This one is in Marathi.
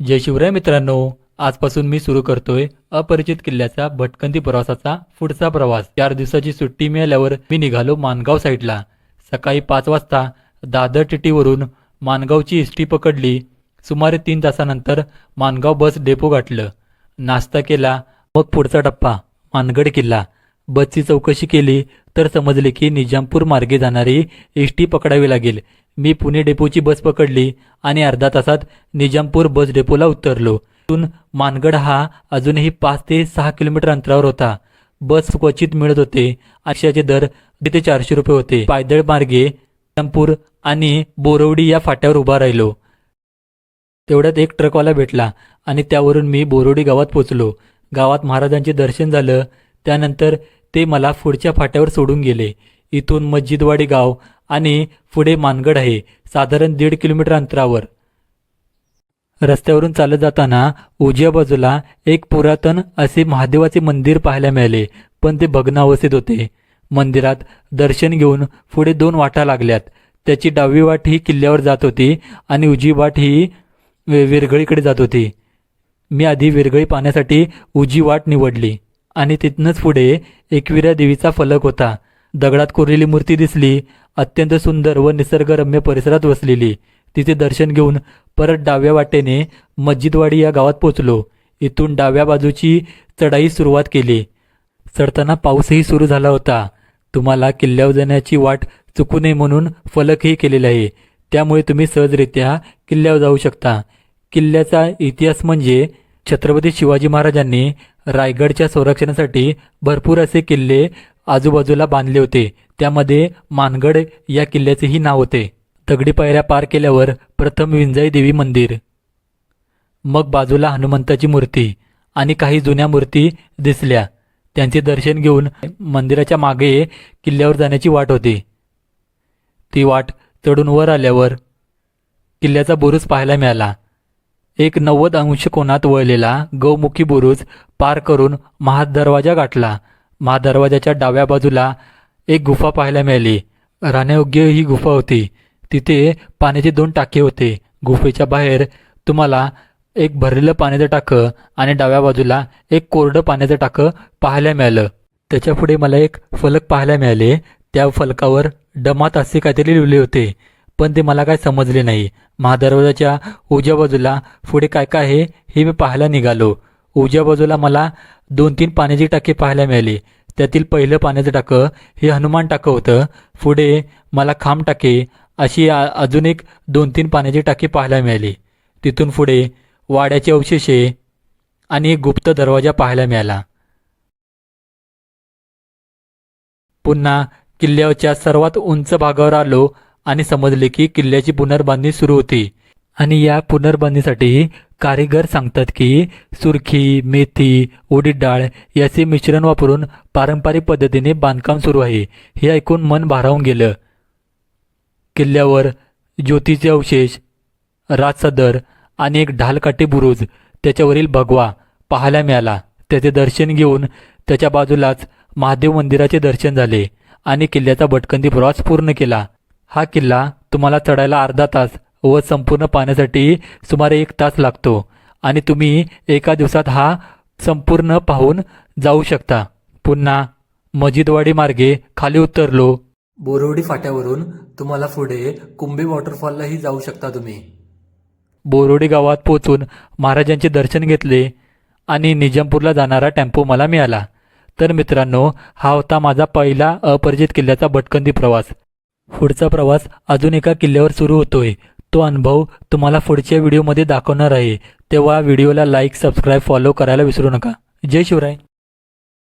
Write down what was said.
जय शिवराय मित्रांनो आजपासून मी सुरू करतोय अपरिचित किल्ल्याचा भटकंती प्रवासाचा पुढचा प्रवास. चार दिवसाची सुट्टी मिळाल्यावर मी निघालो मानगाव साईडला. सकाळी पाच वाजता दादर टिटीवरून मानगावची एस टी पकडली. सुमारे तीन तासानंतर मानगाव बस डेपो गाठलं. नाश्ता केला मग पुढचा टप्पा मानगड किल्ला. बसची चौकशी केली तर समजले की निजामपूर मार्गे जाणारी एस टी पकडावी लागेल. मी पुणे डेपोची बस पकडली आणि अर्धा तासात निजामपूर बस डेपोला उतरलो. तिथून मानगड हा अजूनही पाच ते सहा किलोमीटर अंतरावर होता. बस क्वचित मिळत होते. आशियाचे दर ते चारशे रुपये होते. पायदळ मार्गे निजामपूर आणि बोरवडी या फाट्यावर उभा राहिलो. तेवढ्यात एक ट्रकवाला भेटला आणि त्यावरून मी बोरवडी गावात पोचलो गावात महाराजांचे दर्शन झालं. त्यानंतर ते मला पुढच्या फाट्यावर सोडून गेले. इथून मस्जिदवाडी गाव आणि पुढे मानगड आहे साधारण दीड किलोमीटर अंतरावर. रस्त्यावरून चालत जाताना उजव्या बाजूला एक पुरातन असे महादेवाचे मंदिर पाहायला मिळाले पण ते भग्नावस्थेत होते. मंदिरात दर्शन घेऊन पुढे दोन वाटा लागल्यात. त्याची डावी वाट ही किल्ल्यावर जात होती आणि उजवी वाट ही विरघळीकडे विरगळीकडे जात होती. मी आधी विरगळी पाहण्यासाठी उजी वाट निवडली आणि तिथनंच पुढे एकविरा देवीचा फलक होता. दगडात कोरलेली मूर्ती दिसली अत्यंत सुंदर व निसर्गरम्य परिसरात वसलेली तिथे दर्शन घेऊन परत डाव्या वाटेने मस्जिदवाडी या गावात पोचलो इथून डाव्या बाजूची चढाई सुरुवात केली. चढताना पाऊसही सुरू झाला होता. तुम्हाला किल्ल्यावर जाण्याची वाट चुकू नये म्हणून फलकही केलेला आहे. त्यामुळे तुम्ही सहजरित्या किल्ल्यावर जाऊ शकता. किल्ल्याचा इतिहास म्हणजे छत्रपती शिवाजी महाराजांनी रायगडच्या संरक्षणासाठी भरपूर असे किल्ले आजूबाजूला बांधले होते. त्यामध्ये मानगड या किल्ल्याचेही नाव होते. दगडी पायऱ्या पार केल्यावर प्रथम विंजाई देवी मंदिर. मग बाजूला हनुमंताची मूर्ती आणि काही जुन्या मूर्ती दिसल्या. त्यांचे दर्शन घेऊन मंदिराच्या मागे किल्ल्यावर जाण्याची वाट होती. ती वाट चढून वर आल्यावर किल्ल्याचा बुरुज पाहायला मिळाला. एक नव्वद अंश कोणात वळलेला गौमुखी बुरुज पार करून महादरवाजा गाठला. महादरवाजाच्या डाव्या बाजूला एक गुफा पाहायला मिळाली. राहण्यायोग्य ही गुफा होती. तिथे पाण्याचे दोन टाके होते. गुफेच्या बाहेर तुम्हाला एक भरलेलं पाण्याचं टाकं आणि डाव्या बाजूला एक कोरडं पाण्याचं टाकं पाहायला मिळालं. त्याच्यापुढे मला एक फलक पाहायला मिळाले. त्या फलकावर डमात असे काहीतरी लिहिले होते पण ते मला काय समजले नाही. महादरवाजाच्या उजव्या बाजूला पुढे काय काय आहे हे मी पाहायला निघालो. उजव्या बाजूला मला दोन तीन पाण्याची टाके पाहायला मिळाली. त्यातील पहिलं पाण्याचं टाकं हे हनुमान टाकं होतं. पुढे मला खांब टाके अशी अजून एक दोन तीन पाण्याची टाकी पाहायला मिळाली. तिथून पुढे वाड्याचे अवशेषे आणि गुप्त दरवाजा पाहायला मिळाला. पुन्हा किल्ल्याच्या सर्वात उंच भागावर आलो आणि समजले की किल्ल्याची पुनर्बांधणी सुरू होती. आणि या पुनर्बांधणीसाठी कारीगर सांगतात की सुरखी मेथी उडीद डाळ याचे मिश्रण वापरून पारंपरिक पद्धतीने बांधकाम सुरू आहे. हे ऐकून मन भारावून गेलं. किल्ल्यावर ज्योतीचे अवशेष राजसदर आणि एक ढालकाठी बुरुज त्याच्यावरील भगवा पाहायला मिळाला. त्याचे दर्शन घेऊन त्याच्या बाजूलाच महादेव मंदिराचे दर्शन झाले आणि किल्ल्याचा भटकंती प्रवास पूर्ण केला. हा किल्ला तुम्हाला चढायला अर्धा तास व संपूर्ण पाहण्यासाठी सुमारे एक तास लागतो आणि तुम्ही एका दिवसात हा संपूर्ण पाहून जाऊ शकता. पुन्हा मजिदवाडी मार्गे खाली उतरलो. बोरवडी फाट्यावरून तुम्हाला पुढे कुंभे वॉटरफॉललाही जाऊ शकता तुम्ही. बोरोडी गावात पोचून महाराजांचे दर्शन घेतले आणि निजामपूरला जाणारा टेम्पो मला मिळाला. तर मित्रांनो हा होता माझा पहिला अपरिचित किल्ल्याचा भटकंती प्रवास. पुढचा प्रवास अजून एका किल्ल्यावर सुरू होतोय. तो अनुभव तुम्हाला पुढच्या व्हिडिओमध्ये दाखवणार आहे. तेव्हा व्हिडिओला लाईक सबस्क्राईब फॉलो करायला विसरू नका. जय शिवराय.